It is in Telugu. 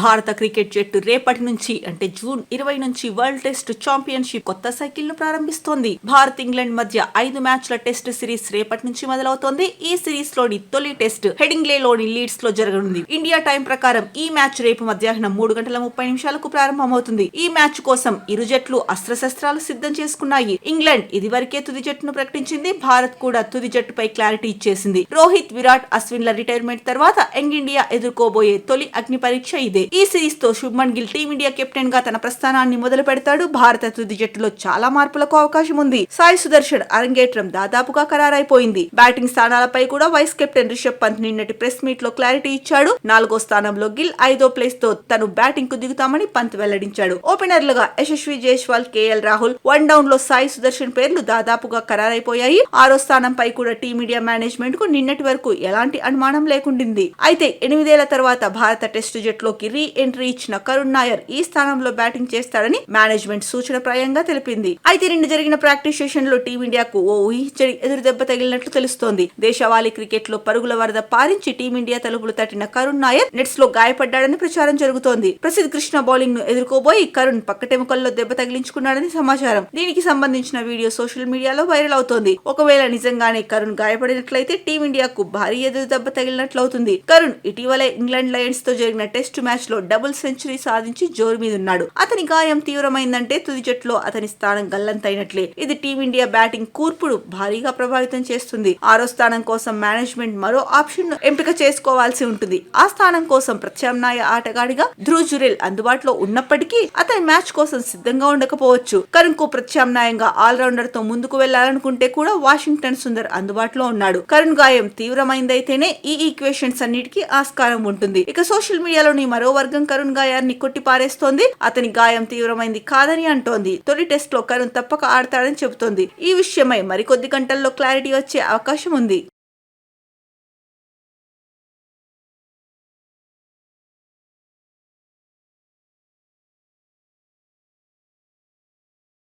భారత క్రికెట్ జట్టు రేపటి నుంచి అంటే జూన్ ఇరవై నుంచి వరల్డ్ టెస్ట్ ఛాంపియన్షిప్ కొత్త సైకిల్ను ప్రారంభిస్తోంది. భారత్ ఇంగ్లాండ్ మధ్య ఐదు మ్యాచ్ల టెస్ట్ సిరీస్ రేపటి నుంచి మొదలవుతోంది. ఈ సిరీస్లోని తొలి టెస్ట్ హెడింగ్లే లోని లీడ్స్లో జరగనుంది. ఇండియా టైం ప్రకారం ఈ మ్యాచ్ రేపు మధ్యాహ్నం మూడు గంటల ముప్పై నిమిషాలకు ప్రారంభమవుతుంది. ఈ మ్యాచ్ కోసం ఇరు జట్లు అస్త్రశస్త్రాలు సిద్ధం చేసుకున్నాయి. ఇంగ్లాండ్ ఇదివరకే తుది జట్టును ప్రకటించింది. భారత్ కూడా తుది జట్టుపై క్లారిటీ ఇచ్చేసింది. రోహిత్ విరాట్ అశ్విన్ల రిటైర్మెంట్ తర్వాత యంగ్ ఇండియా ఎదుర్కోబోయే తొలి అగ్ని పరీక్ష ఇదే. ఈ సిరీస్తో శుభ్మన్ గిల్ టీమిండియా కెప్టెన్గా తన ప్రస్థానాన్ని మొదలు పెడతాడు. భారత తుది జట్టులో చాలా మార్పులకు అవకాశం ఉంది. సాయి సుదర్శన్ అరంగేట్రం దాదాపుగా ఖరారైపోయింది. బ్యాటింగ్ స్థానాలపై కూడా వైస్ కెప్టెన్ రిషబ్ పంత్ నిన్నటి ప్రెస్ మీట్లో క్లారిటీ ఇచ్చాడు. నాలుగో స్థానంలో గిల్ ఐదో ప్లేస్తో తను బ్యాటింగ్కు దిగుతామని పంత్ వెల్లడించాడు. ఓపెనర్లుగా యశస్వి జైస్వాల్ కేఎల్ రాహుల్ వన్ డౌన్లో సాయి సుదర్శన్ పేర్లు దాదాపుగా ఖరారైపోయాయి. ఆరో స్థానంపై కూడా టీమిండియా మేనేజ్మెంట్కు నిన్నటి వరకు ఎలాంటి అనుమానం లేకుండింది. అయితే ఎనిమిదేళ్ళ తర్వాత భారత టెస్టు జట్టులోకి రీ ఎంట్రీ ఇచ్చిన కరుణ్ నాయర్ ఈ స్థానంలో బ్యాటింగ్ చేస్తాడని మేనేజ్మెంట్ సూచన ప్రాయంగా తెలిపింది. అయితే నిన్న జరిగిన ప్రాక్టీస్ సెషన్లో టీమిండియాకు ఓ ఊహించని ఎదురు దెబ్బ తగిలినట్లు తెలుస్తోంది. దేశవాళీ క్రికెట్లో పరుగుల వరద పారించి టీమిండియా తలుపులు తట్టిన కరుణ్ నాయర్ నెట్స్లో గాయపడ్డాడని ప్రచారం జరుగుతోంది. ప్రసిద్ధ్ కృష్ణ బౌలింగ్ను ఎదుర్కోబోయి కరుణ్ పక్కటెముకల్లో దెబ్బ తగిలించుకున్నాడని సమాచారం. దీనికి సంబంధించిన వీడియో సోషల్ మీడియాలో వైరల్ అవుతోంది. ఒకవేళ నిజంగానే కరుణ్ గాయపడినట్లయితే టీమిండియాకు భారీ ఎదురు దెబ్బ తగిలినట్లవుతుంది. కరుణ్ ఇటీవలే ఇంగ్లాండ్ లయన్స్తో జరిగిన టెస్ట్ మ్యాచ్ మ్యాచ్లో డబుల్ సెంచరీ సాధించి జోరు మీద ఉన్నాడు. అతని గాయం తీవ్రమైందంటే తుది జట్టులో అతని స్థానం గల్లంతైనట్లే. ఇది టీమిండియా బ్యాటింగ్ కూర్పుడు భారీగా ప్రభావితం చేస్తుంది. ఆరో స్థానం కోసం మేనేజ్మెంట్ మరో ఆప్షన్ను ఎంపిక చేసుకోవాల్సి ఉంటుంది. ఆ స్థానం కోసం ప్రత్యామ్నాయ ఆటగాడిగా ధ్రువ్ జురెల్ అందుబాటులో ఉన్నప్పటికీ అతని మ్యాచ్ కోసం సిద్ధంగా ఉండకపోవచ్చు. కరుణ్కు ప్రత్యామ్నాయంగా ఆల్రౌండర్తో ముందుకు వెళ్ళాలనుకుంటే కూడా వాషింగ్టన్ సుందర్ అందుబాటులో ఉన్నాడు. కరుణ్ గాయం తీవ్రమైందైతేనే ఈ ఈక్వేషన్స్ అన్నిటికీ ఆస్కారం ఉంటుంది. ఇక సోషల్ మీడియాలోని మరో వర్గం కరుణ్ గాయాన్ని కొట్టి పారేస్తోంది అతని గాయం తీవ్రమైంది కాదని అంటోంది. తొలి టెస్ట్లో కరుణ్ తప్పక ఆడతాడని చెబుతోంది. ఈ విషయమై మరికొద్ది గంటల్లో క్లారిటీ వచ్చే అవకాశం ఉంది.